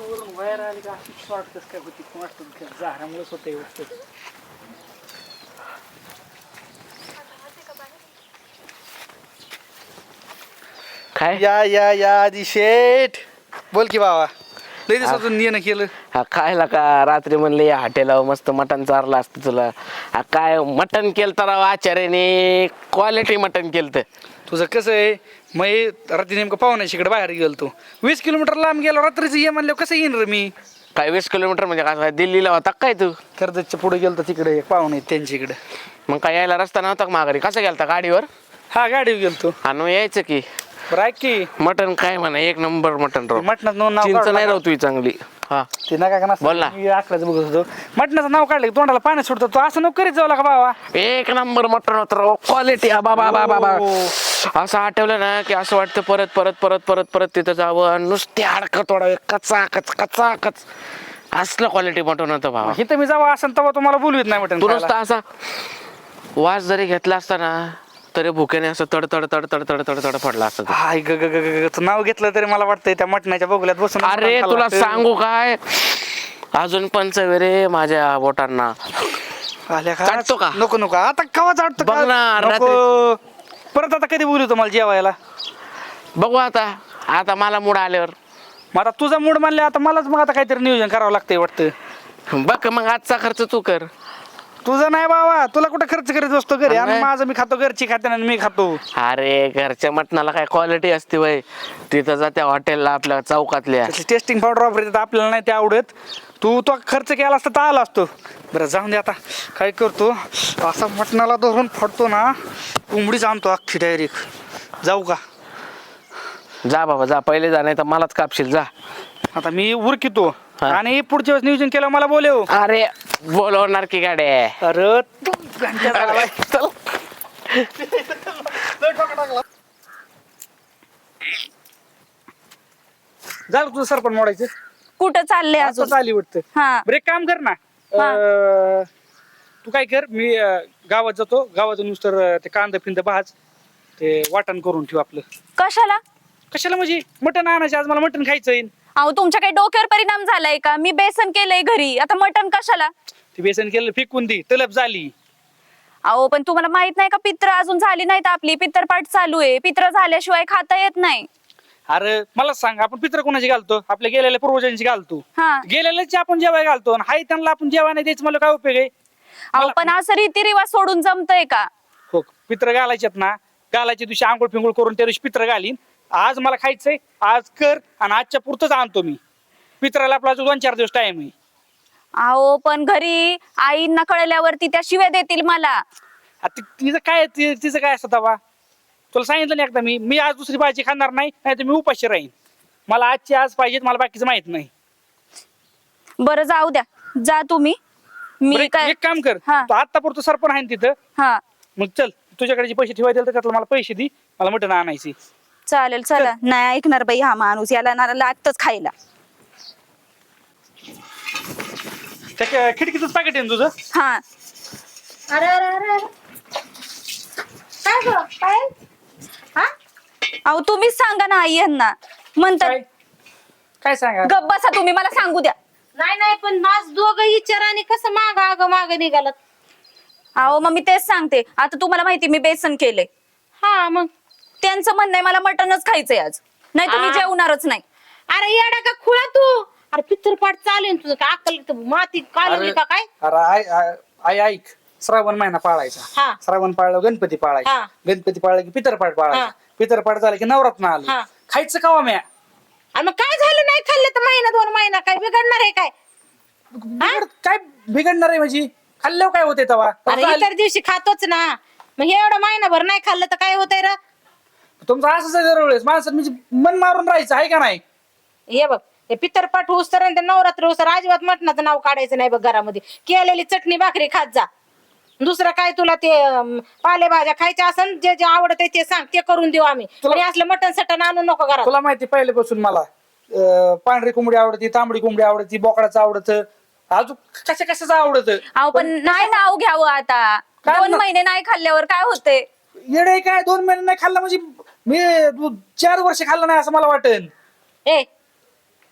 वरून बाहेर आली का अशी शॉर्ट कस काय होती कोण झाडामुळेच होते वाटतं काय या या या आधी शेठ बोल की बाबा. लई दिवसातून नियन केलं. हा खायला का रात्री म्हणले या हॉटेलावर मस्त मटण चारलं असतं तुला. हा काय मटण केलं तर आचार्याने? क्वालिटी मटण केलं तर तुझं कसं आहे? मग रात्री नेमकं पाहुण्याशीकडे बाहेर गेलो तू वीस किलोमीटर लांब गेलो रात्रीचं ये म्हणल्यावर कसं येईन रे मी? काय वीस किलोमीटर म्हणजे काय दिल्लीला होता काय तू? कर्जतच्या पुढे गेलो तिकडे एक पाहुणे आहेत त्यांच्याकडे मग काय यायला रस्ता नव्हता का माघारी? कसं गेलता गाडीवर? हा गाडीवर गेलो तू आणि मग यायचं की. बरं ऐक की. मटण काय म्हणा एक नंबर मटण राव. मटणाचं नाव नाव चिंच काढलं नाही? राव तुझी चांगली. हा. ते नका का नसतं. बोल ना. मी बघत होतो. मटणाचं नाव काढलं की तोंडाला पाणी सुटतं. तू असं नको करीत जाऊ का बाबा. एक नंबर मटण होतं राव. क्वालिटी बाबा बाबा बाबा. हो. असं आठवलं ना की असं वाटतं परत परत परत परत परत तिथं जावं आणि नुसते हाडकं तोडावे कचा कच कचा कच असलं क्वालिटी मटण होतं बाबा इथं मी जावा असं तेव्हा तुम्हाला बोलवीत नाही मटण तू खायला. नुसता असा वास जरी घेतला असता ना तरी भुकेने असं तड तड तड तड तड तड तड पडला असतं ते. हाय ग ग ग ग ग. तू नाव घेतलं तरी मला वाटतंय त्या मटणाच्या बघल्यात बसून अरे तुला. सांगू काय अजून पंचवे रे माझ्या बोटांना आल्या का चाटतो का? नको नको आता कवा चाटतो बघ? ना, नको. परत आता कधी बोलू तुम्हाला जेवायला? बघू आता. आता मला मूड आल्यावर. मग आता तुझा मूड मानले आता मलाच मग आता काहीतरी नियोजन करावं लागतंय वाटतं. बघ मग आजचा खर्च तू कर. तुझं नाही बाबा तुला कुठं खर्च करीत असतो घरी? आणि. माझं मी खातो घरची खाते आणि मी खातो. अरे घरच्या मटणाला काय क्वालिटी असते वय. तिथं जा त्या हॉटेलला आपल्या चौकातल्या. टेस्टिंग पावडर वापरतात आपल्याला नाही ते आवडत. तू तो खर्च केला असता तर आला असतो. बरं जाऊन दे आता. काय करतो? असा मटणाला धरून फडतो ना कोंबडीच आणतो अख्खी डायरेक्ट जाऊ का? जा बाबा जा. पहिले जा नाही तर मलाच कापशील जा. आता मी उरकितो. आणि पुढच्या वेळेस नियोजन केलं मला बोलव. अरे बोलवणार की गाड्या? अरे तू घंट्या झाला. चल. झालं तुझं सरपण मोडायचं? कुठं चालले अजून? आता आली वाटतं. हा. बरं एक काम कर ना. हा. अं, तू काय कर मी अं, गावात जातो. गावातून नुसतं ते कांदा फिंदा भाज ते वाटण करून ठेव आपलं. कशाला? कशाला म्हणजे? मटण आणायचं आज मला मटण खायचं अहो तुमच्या काही डोक्यावर परिणाम झालाय का? मी बेसन केलंय घरी. आता मटण कशाला? ते बेसन केलं फेकून दे. तलप झाली. अहो पण तुम्हाला माहीत नाही का पित्र अजून झाली नाहीत आपली. पित्रपाठ चालू आहे. पित्र झाल्याशिवाय खाता येत नाही. अरे मला सांग आपण पित्र कोणाची घालतो? आपल्या गेलेल्या पूर्वजांची घालतो. हा. गेलेल्याची आपण जेवाय घालतो आणि हाय त्यांना आपण जेवाय नाही द्यायचं मला काय उपयोग आहे? अहो पण असं रीतिरिवाज सोडून जमतय का? हो पित्र घालायच्यात ना. घालायच्या दिवशी आंघोळ फिंगोळ करून त्या दिवशी पित्र घालीन. आज मला खायचंय आज कर आणि आजच्या पुरतच आणतो मी. पित्राला आपला अजून दोन चार दिवस टाइम आहे. अहो पण घरी आईंना कळल्यावरती त्या शिव्या देतील मला. ति- तिचं काय ति- तिचं काय असतं तवा? तुला सांगितलं नाही एकदा मी मी आज दुसरी भाजी खाणार नाही नाही तर मी उपाशी राहीन. मला आजची आज पाहिजेत मला बाकीचं माहीत नाही. बरं जाऊ द्या. जा तुम्ही. बरं, मी एक काय एक काम कर. हा. तू आता पुरतं सरपण आहे ना तिथं. हा. मग चल तुझ्याकडे जे पैसे ठेवायचे तर त्यातलं मला पैसे दे. मला मटण आणायची चालेल चला. नाही ऐकणार बाई हा माणूस. याला ना लागतच खायला. त्या खिडकीतच पाकिट आहे ना तुझं? हा. अरे अरे अरे अरे. काय ग? काय? हा? अहो तुम्हीच सांगा ना आई यांना. म्हणतात काय? काय सांगा? गप बसा तुम्ही मला सांगू द्या. नाही नाही पण माझ दोघं विचार आणि कसं माग अग माग निघालत? अहो मग मी तेच सांगते. आता तुम्हाला माहिती मी बेसन केलंय. हा मग? त्यांचं म्हणणं आहे मला मटनच खायचंय आज. नाही तर मी आ. जेवणारच नाही. अरे येडा का खुळा तू? अरे पित्तरपाट चालेल तुझं. काय अक्कल इथं माती कालवली का काय? अरे आय ऐक. श्रावण महिना पाळायचा. हा. श्रावण पाळलं गणपती पाळायचा. हा. गणपती पाळलं की पितरपाठ पाळायचा. हा. पितरपाठ झालं की नवरात्र आलं. हा. खायचं का म्या? आणि मग काय झालं? नाही खाल्लं तर महिना दोन महिना. काय बिघडणार आहे काय? बिघड- काय बिघडणार आहे म्हणजे? खाल्ल्यावर काय होते तवा? अरे इतर दिवशी खातोच ना. मग हे एवढं महिनाभर नाही खाल्लं तर काय होतंय र? तुमचं असंच आहे दरवेळेस माणसं म्हणजे मन मारून राहायचं आहे का नाही? हे बघ हे पित्तरपाठ होस तर नवरात्र होस तर अजिबात मटणाचं नाव काढायचं नाही बघ घरामध्ये. केलेली चटणी भाकरी खात जा. दुसरं काय तुला ते अं, पालेभाज्या खायच्या असन जे जे आवडत ते सांग ते करून देऊ आम्ही. तुला- आणि असलं मटण सटण आणू नको घरात. तुला माहिती पहिल्यापासून मला अं, पांढरी कोंबडी आवडती तांबडी कोंबडी आवडती बोकडाचं आवडत. अजून कशा कशाचं आवडत? अहो पण नाही नाव घ्यावं आता. काय दोन ना- महिने नाही खाल्ल्यावर काय होते येडे काय दोन महिने नाही खाल्लं म्हणजे मी चार वर्ष खाल्लं नाही असं मला वाटेल. ए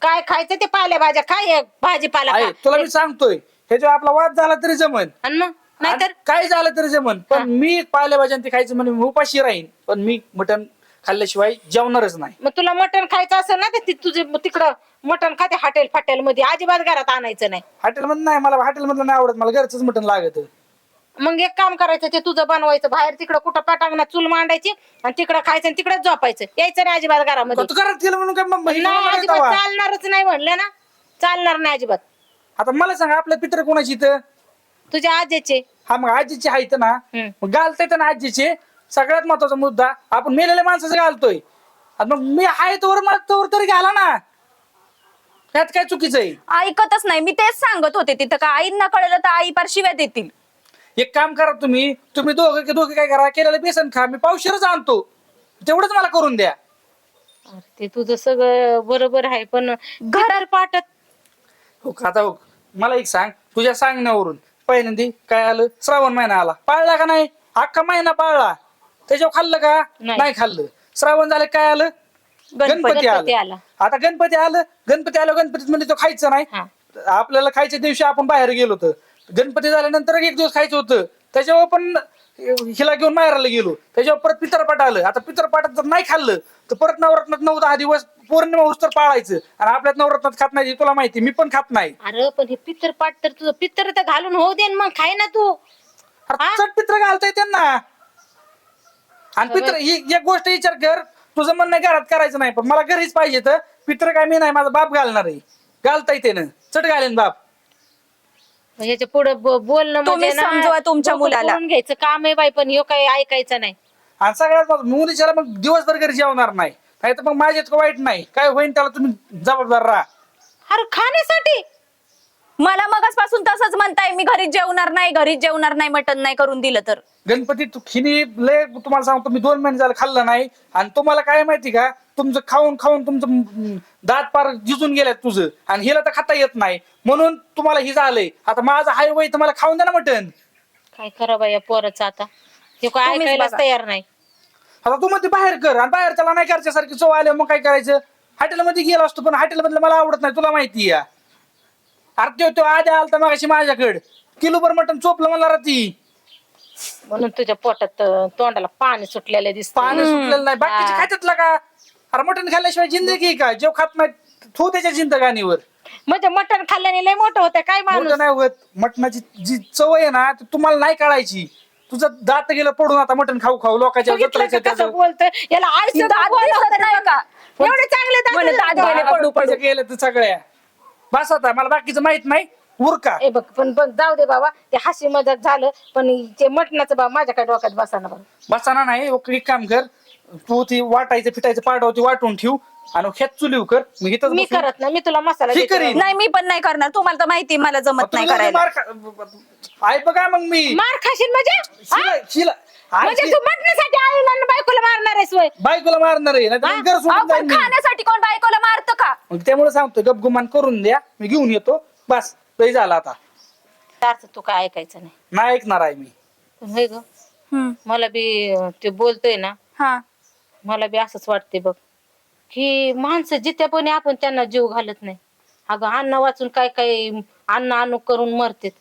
काय खायचं ते पालेभाज्या काय भाजीपाला खा. तुला मी सांगतोय ह्याच्यावर आपला वाद झाला तरी जमन. आणि मग? नाहीतर? काय झालं तरी जमन. पण मी पालेभाज्या ते खायचं म्हणजे मी उपाशी राहीन. पण मी मटण खाल्ल्याशिवाय जेवणारच नाही. मग तुला मटण खायचं असेल ना तर ती तुझे तिकडं मटण खाते हॉटेल फाटेल मध्ये अजिबात घरात आणायचं नाही. हॉटेल मध्ये नाही मला हॉटेल मधलं नाही आवडत. मला घरचंच मटण लागत. मग एक काम करायचं ते तुझं बनवायचं. बाहेर तिकडं कुठं पाटांगणात चूल मांडायची आणि तिकडं खायचं आणि तिकडं झोपायचं. यायचं नाही अजिबात घरामध्ये. तू करत केलं म्हणून काय मग नाही अजिबात. चालणारच नाही म्हणलं ना. चालणार नाही अजिबात. आता मला सांग आपल्या पित्र कोणाची इथं? तुझ्या आजीचे. हा मग आजीची आहेत ना. हम्म. मग घालता ना आजीचे. सगळ्यात महत्त्वाचा मुद्दा आपण मेलेल्या माणसाचं घालतोय. आता मग मी आहे तोवर मला तोवर तरी घाला ना. त्यात काय चुकीचं आहे? ऐकतच नाही. मी तेच सांगत होते तिथं का आईंना कळलं तर आई पार शिव्या देतील. एक काम करा तुम्ही तुम्ही दोघं की दोघं काय करा केलेलं बेसन खा मी पावशेरच आणतो. तेवढंच मला करून द्या. अरे ते तुझं सगळं बरोबर आहे पण घरात पाठत हो का, आता हो मला एक सांग तुझ्या सांगण्यावरून. पहिल्यांदी काय आलं? श्रावण महिना आला. पाळला का नाही? अख्खा महिना पाळला. त्याच्यावर खाल्लं का? नाही. नाही खाल्लं. श्रावण झालं काय आलं? गणपती गणपती आलं. आला. आता गणपती आलं? गणपती आलं गणपतीत म्हणजे तो खायचं नाही. आपल्याला खायच्या दिवशी आपण बाहेर गेलो होतो. गणपती झाल्यानंतर एक दिवस खायचं होतं. त्याच्यावर पण हिला घेऊन माहेराला गेलो. त्याच्यावर परत पितरपाट आलं. आता पितरपाटात जर नाही खाल्लं तर परत नवरत्नात नऊ दहा दिवस पौर्णिमा होस तर पाळायचं. आणि आपल्यात नवरत्नात खात नाही हे तुला माहिती मी पण खात नाही. अरे पण हे पित्तर पाठ तर तुझं पित्तर तर घालून होऊ दे न मग खाय ना तू. हा? चट पित्र घालताय त्यांना. आणि पित्र ही एक गोष्ट विचार कर. तुझं म्हणणं आहे घरात करायचं नाही पण मला घरीच पाहिजे तर पित्र काय मी नाही माझा बाप घालणार आहे घालताय त्यानं. चट घालेन बाप. याच्यापुढे बोलणं तुम्ही म्हणजे ना, समजवा तुमच्या डोकं मुलाला. घ्यायचं. काम आहे बाई पण ह्यो काही ऐकायचं नाही. आणि सगळ्यात महत्त्वाचं, मुलीच्याला मग दिवसभर घरी जेवणार नाही. नाही तर मग माझ्या इतकं वाईट नाही. काय होईन त्याला तुम्ही जबाबदार राहा. अरे खाण्यासाठी मला मगच तसंच म्हणताय मी घरीच जेवणार नाही घरीच जेवणार नाही मटण नाही करून दिलं तर. गणपती तू खिनी लय तुम्हाला सांगतो मी दोन महिने झालं खाल्लं नाही. आणि तुम्हाला काय माहिती का तुमचं खाऊन खाऊन तुमचं म, दात पार जिजून गेल्यात तुझं. आणि हिला तर खाता येत नाही. म्हणून तुम्हाला ही झालंय. आता माझं हाय वय तर मला खाऊन द्या ना मटण. काय खरं बाई या पोराचं आता. हे काय तुम्हीच ऐकायलाच बघा. तयार नाही. आता तू म्हणते बाहेर कर आणि बाहेर त्याला नाही करायच्या सारखी चव आल्या मग काय करायचं? हॉटेलमध्ये गेलो असतो पण हॉटेल मधलं मला आवडत नाही तुला माहिती या अरे तो- तो आधी आलता मागाशी माझ्याकडे. किलोभर मटण चोपलं मला ती. म्हणून तुझ्या पोटात अं, तोंडाला पाणी सुटलेलं दिसत पाणी सुटलेलं नाही. बाकीचे. खात्यातला का? अरे मटण खाल्ल्याशिवाय जिंदगी आहे का? जेव खात नाही थू त्याच्या जिंदगानीवर म्हणजे मटण खाल्ल्याने लय मोठं होतं काय माणूस? मोठं नाही होत. मटणाची जी चव आहे ना ती तुम्हाला नाही कळायची. तुझं दात गेलं पडून आता मटण खाऊ खाऊ लोकांच्या बघितलं का जत्रेचं कसं त्याचं- बोलतोय? याला आयुष्य दात दिसत नाही का एवढे चांगले दात म्हणे दात दिसत गेले का? पडू गेले तर सगळ्या. बस आता मला बाकीचं माहीत नाही. उरका. ए बघ पण बघ जाऊ दे बाबा ते हसी मजाक झालं पण ते मटणाचं बाबा माझ्याकडे डोक्यात बसाना बरं बसाना नाही एक एक काम कर तू ती वाटायचं पिठायचं पाडवती वाटून ठेव आणि खेत चुलीव कर. मी इथंच मी बसून- करत नाही मी तुला मसाला देते. बाबा. नाही मी पण नाही करणार. तुम्हाला तर माहिती आहे, मला जमत नाही तुला जर करायला. मार खा- आहे बघा मग मी. मार खाशील म्हणजे? हा? शिला. शिला म्हणजे तू मटणासाठी आईला आणि बायकोला मारणार आहेस बायकोला मारणार आहे नाही घर अहो, सोडून पण जाईन मी. बायकोला मारतं का? मग त्यामुळे सांगतो गपगुमान करून द्या मी घेऊन येतो बस लय झाला आता. तू काय ऐकायचं नाही. नाही ऐकणार आहे मी. होय ग? हम्म. मला बी अं, ते बोलतोय ना हा. मला बी असंच वाटते बघ. की माणसं जित्यापणे आपण त्यांना जीव घालत नाही. अगं अन्न वाचून काय काय अन्न आणू करून मरतेत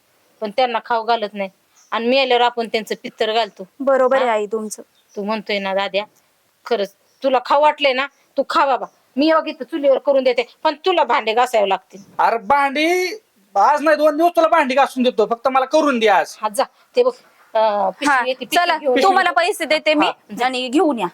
पण त्यांना खाऊ घालत नाही. आणि मेल्यावर आपण त्यांचं पित्तर घालतो. बरोबर आहे आई तुमचं. तू म्हणतोय ना दाद्या खरंच तुला खाऊ वाटले ना तू खा बाबा. मी योग्य चुलीवर करून देते पण तुला भांडे घासावे लागतील. अरे भांडी आज नाही दोन दिवस तुला भांडी घासून देतो फक्त मला करून द्या आज. हा जा. ते बघ अं, हा पिशवी येते, पिशवी चला घेऊन ये. तुम्हाला पैसे देते मी आणि घेऊन या.